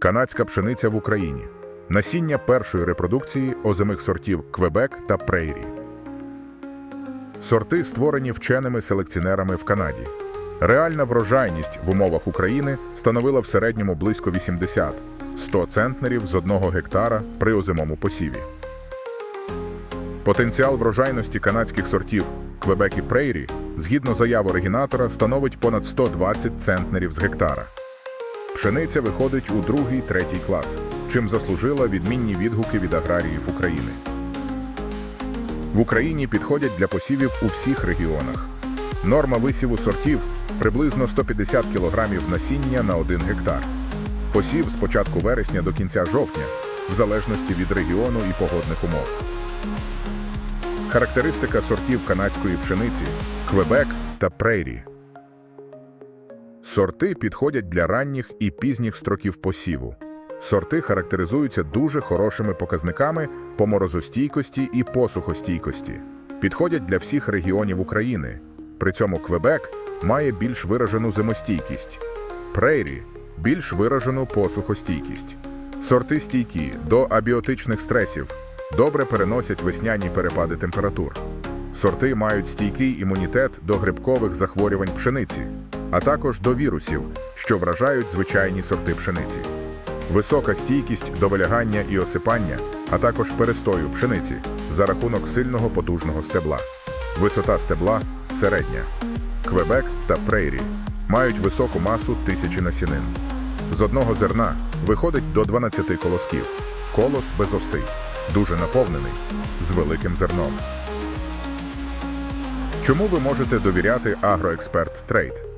Канадська пшениця в Україні. Насіння першої репродукції озимих сортів Квебек та Прейрі. Сорти створені вченими селекціонерами в Канаді. Реальна врожайність в умовах України становила в середньому близько 80-100 центнерів з одного гектара при озимому посіві. Потенціал врожайності канадських сортів Квебек і Прейрі, згідно заяв оригінатора, становить понад 120 центнерів з гектара. Пшениця виходить у другий третій клас, чим заслужила відмінні відгуки від аграріїв України. В Україні підходять для посівів у всіх регіонах. Норма висіву сортів приблизно 150 кг насіння на 1 гектар. Посів з початку вересня до кінця жовтня, в залежності від регіону і погодних умов. Характеристика сортів канадської пшениці Квебек та Прейрі. Сорти підходять для ранніх і пізніх строків посіву. Сорти характеризуються дуже хорошими показниками по морозостійкості і посухостійкості. Підходять для всіх регіонів України. При цьому Квебек має більш виражену зимостійкість, Прейрі більш виражену посухостійкість. Сорти стійкі до абіотичних стресів, добре переносять весняні перепади температур. Сорти мають стійкий імунітет до грибкових захворювань пшениці, а також до вірусів, що вражають звичайні сорти пшениці. Висока стійкість до вилягання і осипання, а також перестою пшениці за рахунок сильного потужного стебла. Висота стебла середня. Квебек та Прейрі мають високу масу тисячі насінин. З одного зерна виходить до 12 колосків. Колос безостий, дуже наповнений, з великим зерном. Чому ви можете довіряти Агроексперт Трейд?